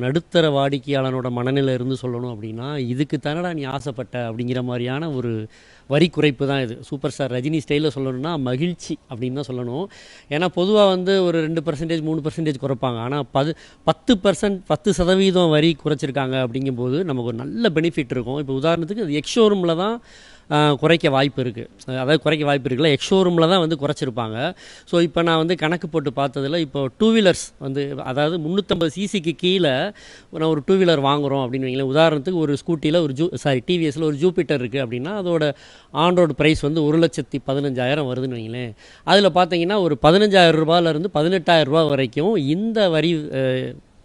நடுத்தர வாடிக்கையாளனோட மனநிலை இருந்து சொல்லணும் அப்படின்னா இதுக்கு தானடா நீ ஆசைப்பட்ட? அப்படிங்கிற மாதிரியான ஒரு வரி குறைப்பு தான் இது. சூப்பர் ஸ்டார் ரஜினி ஸ்டைலில் சொல்லணும்னா மகிழ்ச்சி அப்படின்னு தான் சொல்லணும். ஏன்னா பொதுவாக வந்து ஒரு ரெண்டு பர்சன்டேஜ் மூணு பர்சன்டேஜ் குறைப்பாங்க. ஆனால் பது பத்து பர்சன்ட் பத்து சதவீதம் வரி குறைச்சிருக்காங்க அப்படிங்கும்போது நமக்கு ஒரு நல்ல பெனிஃபிட் இருக்கும். இப்போ உதாரணத்துக்கு எக்ஷோரூமில் தான் குறைக்க வாய்ப்பு இருக்குது அதாவது குறைக்க வாய்ப்பு இருக்குல்ல எக்ஷோரூமில் தான் வந்து குறைச்சிருப்பாங்க. ஸோ இப்போ நான் வந்து கணக்கு போட்டு பார்த்ததில் இப்போ டூ வீலர்ஸ் வந்து அதாவது முந்நூற்றம்பது சிசிக்கு கீழே நான் ஒரு டூ வீலர் வாங்குகிறோம் அப்படின்னு வைங்களேன். உதாரணத்துக்கு ஒரு ஸ்கூட்டியில் ஒரு ஜூ சாரி டிவிஎஸில் ஒரு ஜூபிட்டர் இருக்குது அப்படின்னா அதோட ஆன் ரோடு ப்ரைஸ் வந்து ஒரு லட்சத்தி பதினஞ்சாயிரம் வருதுன்னு வைங்களேன். அதில் பார்த்தீங்கன்னா ஒரு பதினஞ்சாயிரம் ரூபாயிலேருந்து பதினெட்டாயிரம் ரூபா வரைக்கும் இந்த வரி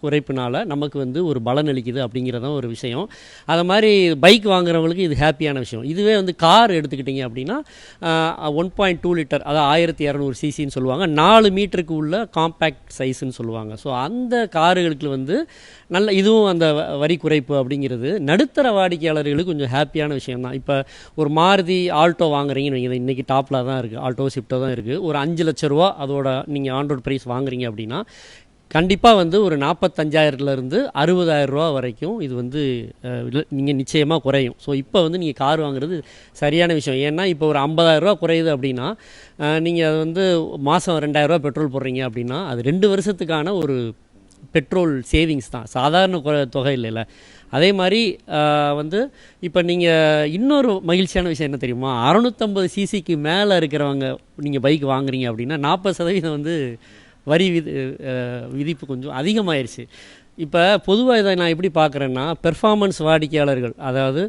குறைப்பினால் நமக்கு வந்து ஒரு பலன் அளிக்குது அப்படிங்கிறதான் ஒரு விஷயம். அதை மாதிரி பைக் வாங்குறவங்களுக்கு இது ஹாப்பியான விஷயம். இதுவே வந்து கார் எடுத்துக்கிட்டிங்க அப்படின்னா ஒன் பாயிண்ட் டூ லிட்டர் அதாவது ஆயிரத்தி இரநூறு சிசின்னு சொல்லுவாங்க. நாலு மீட்டருக்கு உள்ள காம்பேக்ட் சைஸ்ன்னு சொல்லுவாங்க. ஸோ அந்த காருகளுக்கு வந்து நல்ல இதுவும் அந்த வ- வரி குறைப்பு அப்படிங்கிறது நடுத்தர வாடிக்கையாளர்களுக்கு கொஞ்சம் ஹாப்பியான விஷயம் தான் இப்போ ஒரு மாருதி ஆல்டோ வாங்குறீங்கன்னு வைங்க இன்றைக்கி டாப்பில் தான் இருக்குது ஆல்டோ ஷிஃப்ட்டோ தான் இருக்குது ஒரு அஞ்சு லட்ச ரூபா அதோட நீங்கள் ஆன்ரோட் ப்ரைஸ் வாங்குறீங்க அப்படின்னா கண்டிப்பாக வந்து ஒரு நாற்பத்தஞ்சாயிரத்துலேருந்து அறுபதாயிரம் ரூபா வரைக்கும் இது வந்து நீங்கள் நிச்சயமாக குறையும். ஸோ இப்போ வந்து நீங்கள் கார் வாங்குறது சரியான விஷயம். ஏன்னா இப்போ ஒரு 50000 ரூபா குறையுது அப்படின்னா நீங்கள் அது வந்து மாதம் ரெண்டாயிரரூவா பெட்ரோல் போடுறீங்க அப்படின்னா அது ரெண்டு வருஷத்துக்கான ஒரு பெட்ரோல் சேவிங்ஸ் தான். சாதாரண தொகை இல்லைல்ல. அதே மாதிரி வந்து இப்போ நீங்கள் இன்னொரு மகிழ்ச்சியான விஷயம் என்ன தெரியுமா? அறநூற்றம்பது சிசிக்கு மேலே இருக்கிறவங்க நீங்கள் பைக் வாங்குறீங்க அப்படின்னா நாற்பது சதவீதம் வந்து வரி விதி விதிப்பு கொஞ்சம் அதிகமாயிருச்சு. இப்போ பொதுவாக இதை நான் எப்படி பார்க்குறேன்னா பெர்ஃபார்மன்ஸ் வாடிக்கையாளர்கள் அதாவது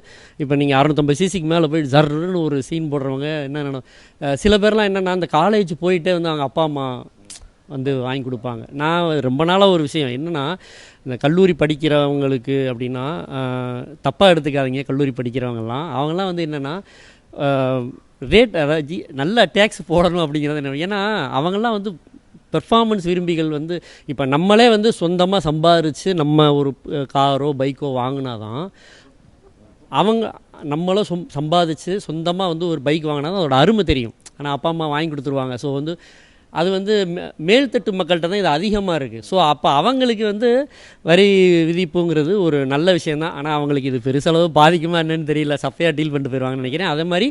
இப்போ நீங்கள் அறுநூத்தம்பது சிசிக்கு மேலே போய் ஜர்ன்னு ஒரு சீன் போடுறவங்க என்னென்ன சில பேர்லாம் என்னென்னா அந்த காலேஜ் போயிட்டே வந்து அவங்க அப்பா அம்மா வந்து வாங்கி கொடுப்பாங்க. நான் ரொம்ப நாளாக ஒரு விஷயம் என்னென்னா இந்த கல்லூரி படிக்கிறவங்களுக்கு அப்படின்னா தப்பாக எடுத்துக்காதீங்க கல்லூரி படிக்கிறவங்கலாம். அவங்கெல்லாம் வந்து என்னென்னா ரேட் அதாவது நல்ல டேக்ஸ் போடணும் அப்படிங்கிறது என்ன ஏன்னா அவங்களாம் வந்து பெர்ஃபார்மன்ஸ் விரும்பிகள் வந்து இப்போ நம்மளே வந்து சொந்தமாக சம்பாரித்து நம்ம ஒரு காரோ பைக்கோ வாங்கினா தான் அவங்க நம்மளும் சொம் சம்பாதிச்சு சொந்தமாக வந்து ஒரு பைக் வாங்கினா தான் அதோட அருமை தெரியும். ஆனால் அப்பா அம்மா வாங்கி கொடுத்துருவாங்க. ஸோ வந்து அது வந்து மே- மேல்தட்டு மக்கள்கிட்ட தான் இது அதிகமாக இருக்குது ஸோ அப்போ அவங்களுக்கு வந்து வரி விதிப்புங்கிறது ஒரு நல்ல விஷயந்தான் ஆனால் அவங்களுக்கு இது பெருசளவு பாதிக்குமா என்னன்னு தெரியல. சஃபையாக டீல் பண்ணிட்டு போயிடுவாங்கன்னு நினைக்கிறேன். அதே மாதிரி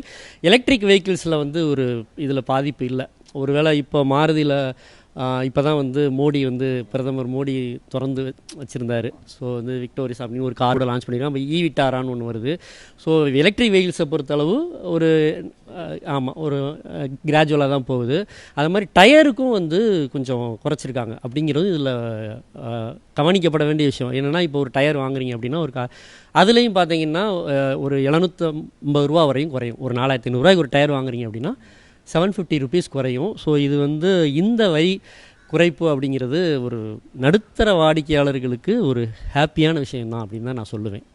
எலக்ட்ரிக் வெஹிக்கிள்ஸில் வந்து ஒரு இதில் பாதிப்பு இல்லை. ஒருவேளை இப்போ மாருதியில் இப்போ தான் வந்து மோடி வந்து பிரதமர் மோடி திறந்து வச்சுருந்தார். ஸோ வந்து விக்டோரிஸ் அப்படின்னு ஒரு காரோட லான்ச் பண்ணியிருக்காங்க இப்போ ஈ விட்டாரான்னு ஒன்று வருது. ஸோ எலக்ட்ரிக் வெஹிக்கிள்ஸை பொறுத்தளவு ஒரு ஆமாம் ஒரு கிராஜுவலாக தான் போகுது. அது மாதிரி டயருக்கும் வந்து கொஞ்சம் குறைச்சிருக்காங்க. அப்படிங்கிறது இதில் கவனிக்கப்பட வேண்டிய விஷயம். என்னென்னா இப்போ ஒரு டயர் வாங்குறீங்க அப்படின்னா ஒரு கா அதுலேயும் பார்த்தீங்கன்னா ஒரு எழுநூற்றம்பது ரூபா வரையும் குறையும். ஒரு நாலாயிரத்தி ஐநூறுரூவாய்க்கு ஒரு டயர் வாங்குறீங்க அப்படின்னா செவன் ஃபிஃப்டி ருபீஸ் குறையும். ஸோ இது வந்து இந்த வரி குறைப்பு அப்படிங்கிறது ஒரு நடுத்தர வாடிக்கையாளர்களுக்கு ஒரு ஹாப்பியான விஷயம்தான் அப்படின்னு தான் நான் சொல்லுவேன்.